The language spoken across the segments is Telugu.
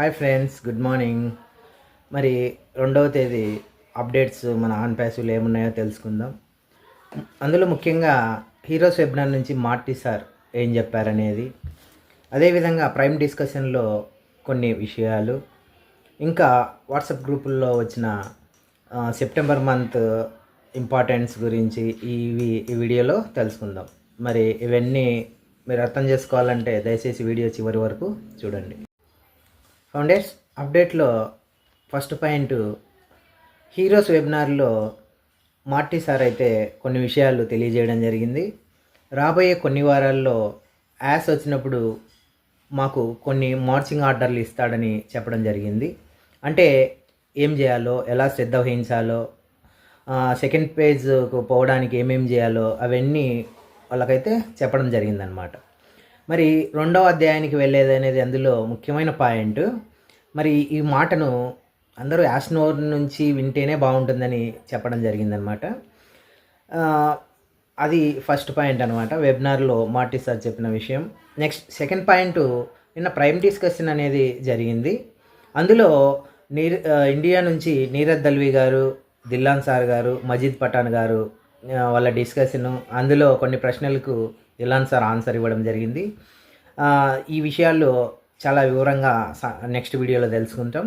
హాయ్ ఫ్రెండ్స్ గుడ్ మార్నింగ్ మరి రెండవ తేదీ అప్డేట్స్ మన ఆన్ ప్యాసివ్లు ఏమున్నాయో తెలుసుకుందాం. అందులో ముఖ్యంగా హీరోస్ వెబినార్ నుంచి మార్టీ సార్ ఏం చెప్పారనేది. అదేవిధంగా ప్రైమ్ డిస్కషన్లో కొన్ని విషయాలు. ఇంకా వాట్సాప్ గ్రూపుల్లో వచ్చిన సెప్టెంబర్ మంత్ ఇంపార్టెన్స్ గురించి ఇవి ఈ వీడియోలో తెలుసుకుందాం. మరి ఇవన్నీ మీరు అర్థం చేసుకోవాలంటే దయచేసి వీడియో చివరి వరకు చూడండి. ఫౌండర్స్ అప్డేట్లో ఫస్ట్ పాయింట్ హీరోస్ వెబినార్లో మార్టీ సార్ అయితే కొన్ని విషయాలు తెలియజేయడం జరిగింది. రాబోయే కొన్ని వారాల్లో యాస్ వచ్చినప్పుడు మాకు కొన్ని మార్చింగ్ ఆర్డర్లు ఇస్తాడని చెప్పడం జరిగింది. అంటే ఏం చేయాలో ఎలా శ్రద్ధ వహించాలో సెకండ్ పేజ్కు పోవడానికి ఏమేం చేయాలో అవన్నీ వాళ్ళకైతే చెప్పడం జరిగిందనమాట మరి రెండవ అధ్యాయానికి వెళ్ళేది అనేది అందులో ముఖ్యమైన పాయింట్. మరి ఈ మాటను అందరూ యాస్నోర్ నుంచి వింటేనే బాగుంటుందని చెప్పడం జరిగిందనమాట అది ఫస్ట్ పాయింట్ అనమాట వెబినార్లో మార్టీ సార్ చెప్పిన విషయం. నెక్స్ట్ సెకండ్ పాయింట్ నిన్న ప్రైమ్ డిస్కషన్ అనేది జరిగింది. అందులో నీర్ ఇండియా నుంచి నీరజ్ దల్వి గారు దిల్లాన్ సార్ గారు మజీద్ పఠాన్ గారు వాళ్ళ డిస్కషన్ అందులో కొన్ని ప్రశ్నలకు ఇలాన్ సార్ ఆన్సర్ ఇవ్వడం జరిగింది. ఈ విషయాల్లో చాలా వివరంగా నెక్స్ట్ వీడియోలో తెలుసుకుంటాం.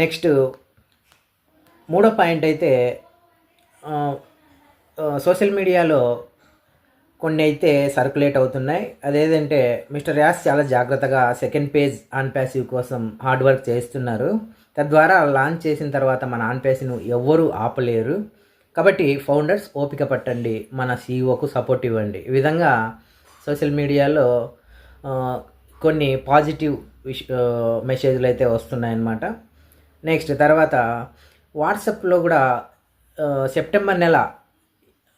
నెక్స్ట్ మూడో పాయింట్ అయితే సోషల్ మీడియాలో కొన్ని అయితే సర్క్యులేట్ అవుతున్నాయి. అదేంటంటే మిస్టర్ యాస్ చాలా జాగ్రత్తగా సెకండ్ పేజ్ ఆన్ ప్యాసివ్ కోసం హార్డ్ వర్క్ చేస్తున్నారు. తద్వారా లాంచ్ చేసిన తర్వాత మన ఆన్ ప్యాసివ్ను ఎవ్వరూ ఆపలేరు. కాబట్టి ఫౌండర్స్ ఓపిక పట్టండి మన సీఈఓకు సపోర్ట్ ఇవ్వండి. ఈ విధంగా సోషల్ మీడియాలో కొన్ని పాజిటివ్ విష మెసేజ్లు అయితే వస్తున్నాయన్నమాట. నెక్స్ట్ తర్వాత వాట్సాప్లో కూడా సెప్టెంబర్ నెల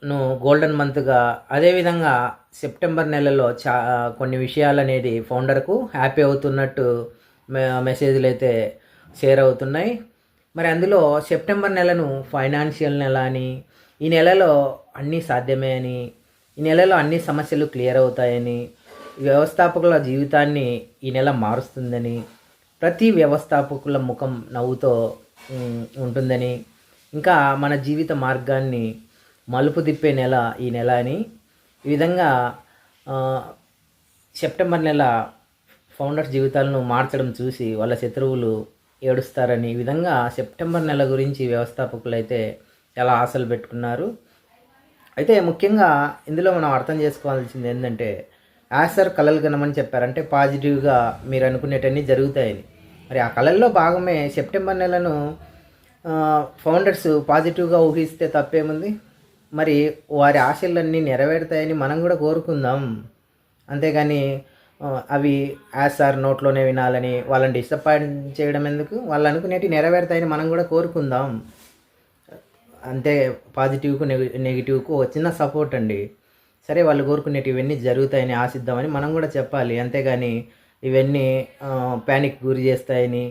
ను గోల్డెన్ మంత్గా అదేవిధంగా సెప్టెంబర్ నెలలో చా కొన్ని విషయాలు అనేది ఫౌండర్కు హ్యాపీ అవుతున్నట్టు మె- మెసేజ్లు అయితే షేర్ అవుతున్నాయి. మరి అందులో సెప్టెంబర్ నెలను ఫైనాన్షియల్ నెల అని ఈ నెలలో అన్నీ సాధ్యమే అని ఈ నెలలో అన్ని సమస్యలు క్లియర్ అవుతాయని వ్యవస్థాపకుల జీవితాన్ని ఈ నెల మారుస్తుందని ప్రతి వ్యవస్థాపకుల ముఖం నవ్వుతో ఉంటుందని ఇంకా మన జీవిత మార్గాన్ని మలుపు తిప్పే నెల ఈ నెల అని ఈ విధంగా సెప్టెంబర్ నెల ఫౌండర్స్ జీవితాలను మార్చడం చూసి వాళ్ళ శత్రువులు ఏడుస్తారని ఈ విధంగా సెప్టెంబర్ నెల గురించి వ్యవస్థాపకులు అయితే చాలా ఆశలు పెట్టుకున్నారు. అయితే ముఖ్యంగా ఇందులో మనం అర్థం చేసుకోవాల్సింది ఏంటంటే యాసర్ కళలు కనమని చెప్పారంటే పాజిటివ్గా మీరు అనుకునేటన్నీ జరుగుతాయని. మరి ఆ కళల్లో భాగమే సెప్టెంబర్ నెలను ఫౌండర్స్ పాజిటివ్గా ఊహిస్తే తప్పేముంది? మరి వారి ఆశలన్నీ నెరవేరుతాయని మనం కూడా కోరుకుందాం. అంతేగాని అవి యాజ్ సార్ నోట్లోనే వినాలని వాళ్ళని డిసప్పాయింట్ చేయడం ఎందుకు? వాళ్ళు అనుకునేవి నెరవేరుతాయని మనం కూడా కోరుకుందాం. అంతే పాజిటివ్కు నెగ నెగిటివ్కు ఒక చిన్న సపోర్ట్ అండి. సరే వాళ్ళు కోరుకునేవి ఇవన్నీ జరుగుతాయని ఆశిద్దామని మనం కూడా చెప్పాలి. అంతేగాని ఇవన్నీ ప్యానిక్ గురి చేస్తాయని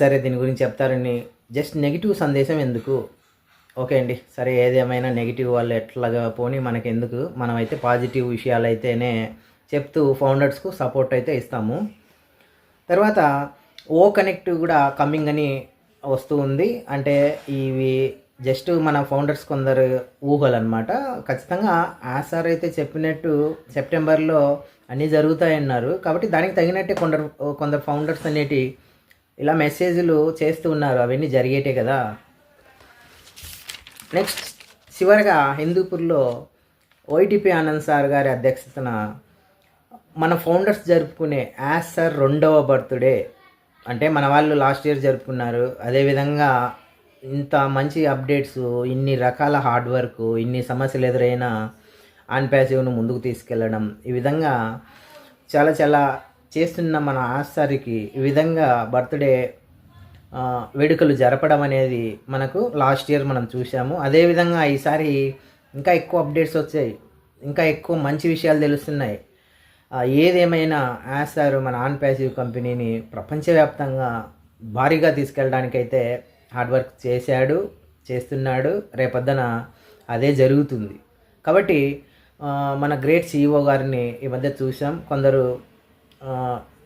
సరే దీని గురించి చెప్తారని జస్ట్ నెగిటివ్ సందేశం ఎందుకు? ఓకే అండి. సరే ఏదేమైనా నెగిటివ్ వాళ్ళు ఎట్లాగా పోని మనకెందుకు? మనమైతే పాజిటివ్ విషయాలు అయితేనే చెప్తూ ఫౌండర్స్కు సపోర్ట్ అయితే ఇస్తాము. తర్వాత ఓ కనెక్ట్ కూడా కమ్మింగ్ అని వస్తూ ఉంది. అంటే ఇవి జస్ట్ మన ఫౌండర్స్ కొందరు ఊహలు అనమాట ఖచ్చితంగా ఆసార్ అయితే చెప్పినట్టు సెప్టెంబర్లో అన్నీ జరుగుతాయన్నారు. కాబట్టి దానికి తగినట్టే కొందరు కొందరు ఫౌండర్స్ అనేటి ఇలా మెసేజ్లు చేస్తూ ఉన్నారు. అవన్నీ జరిగేటే కదా. నెక్స్ట్ చివరగా హిందూపూర్లో ఓటీపీ ఆనంద్ సార్ గారి అధ్యక్షతన మన ఫౌండర్స్ జరుపుకునే యాజ్ సార్ రెండవ బర్త్డే. అంటే మన వాళ్ళు లాస్ట్ ఇయర్ జరుపుకున్నారు. అదేవిధంగా ఇంత మంచి అప్డేట్స్ ఇన్ని రకాల హార్డ్ వర్క్ ఇన్ని సమస్యలు ఎదురైనా ఆన్ ప్యాసివ్ను ముందుకు తీసుకెళ్ళడం ఈ విధంగా చాలా చాలా చేస్తున్న మన ఆశారికి ఈ విధంగా బర్త్డే వేడుకలు జరపడం అనేది మనకు లాస్ట్ ఇయర్ మనం చూసాము అదేవిధంగా ఈసారి ఇంకా ఎక్కువ అప్డేట్స్ వచ్చాయి. ఇంకా ఎక్కువ మంచి విషయాలు తెలుస్తున్నాయి. ఏదేమైనా యాసార్ మన ఆన్ ప్యాసివ్ కంపెనీని ప్రపంచవ్యాప్తంగా భారీగా తీసుకెళ్ళడానికైతే హార్డ్ వర్క్ చేశాడు చేస్తున్నాడు. రేపొద్దున అదే జరుగుతుంది. కాబట్టి మన గ్రేట్ సీఈఓ గారిని ఈ మధ్య చూసాం కొందరు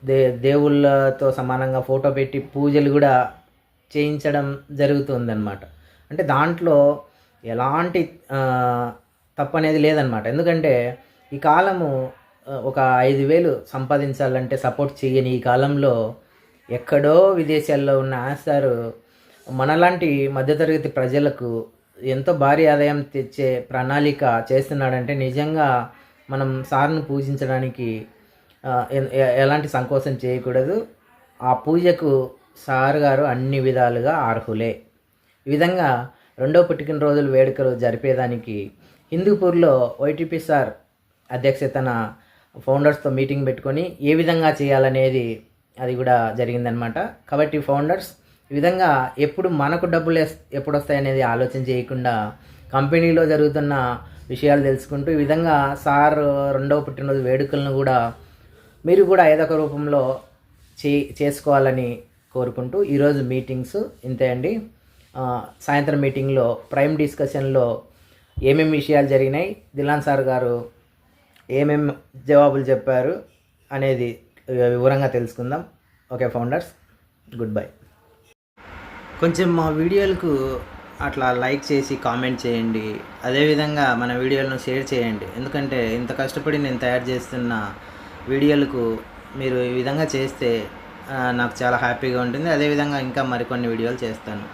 దే దేవుళ్ళతో సమానంగా ఫోటో పెట్టి పూజలు కూడా చేయించడం జరుగుతుందన్నమాట. అంటే దాంట్లో ఎలాంటి తప్పు అనేది లేదనమాట ఎందుకంటే ఈ కాలము ఒక ఐదు వేలు సంపాదించాలంటే సపోర్ట్ చేయని ఈ కాలంలో ఎక్కడో విదేశాల్లో ఉన్న ఆస్తారు మనలాంటి మధ్యతరగతి ప్రజలకు ఎంతో భారీ ఆదాయం తెచ్చే ప్రణాళిక చేస్తున్నాడంటే నిజంగా మనం సార్ను పూజించడానికి ఎలాంటి సంకోచం చేయకూడదు. ఆ పూజకు సార్ గారు అన్ని విధాలుగా అర్హులే. ఈ విధంగా రెండో పుట్టినరోజుల వేడుకలు జరిపేదానికి హిందూపూర్లో వైటీపీ సార్ అధ్యక్షతన ఫౌండర్స్తో మీటింగ్ పెట్టుకొని ఏ విధంగా చేయాలనేది అది కూడా జరిగిందనమాట కాబట్టి ఫౌండర్స్ ఈ విధంగా ఎప్పుడు మనకు డబ్బులు ఎస్- ఎప్పుడు వస్తాయనేది ఆలోచన చేయకుండా కంపెనీలో జరుగుతున్న విషయాలు తెలుసుకుంటూ ఈ విధంగా సార్ రెండవ పుట్టినరోజు వేడుకలను కూడా మీరు కూడా ఏదో ఒక రూపంలో చే చేసుకోవాలని కోరుకుంటూ ఈరోజు మీటింగ్స్ ఇంతే అండి. సాయంత్రం మీటింగ్లో ప్రైమ్ డిస్కషన్లో ఏమేమి విషయాలు జరిగినాయి? దిలాన్ సార్ గారు ఏమేమి జవాబులు చెప్పారు అనేది వివరంగా తెలుసుకుందాం. Okay founders good bye. కొంచెం మా వీడియోలకు అట్లా లైక్ చేసి కామెంట్ చేయండి. అదేవిధంగా మన వీడియోలను షేర్ చేయండి. ఎందుకంటే ఇంత కష్టపడి నేను తయారు చేస్తున్న వీడియోలకు మీరు ఈ విధంగా చేస్తే నాకు చాలా హ్యాపీగా ఉంటుంది. అదేవిధంగా ఇంకా మరికొన్ని వీడియోలు చేస్తాను.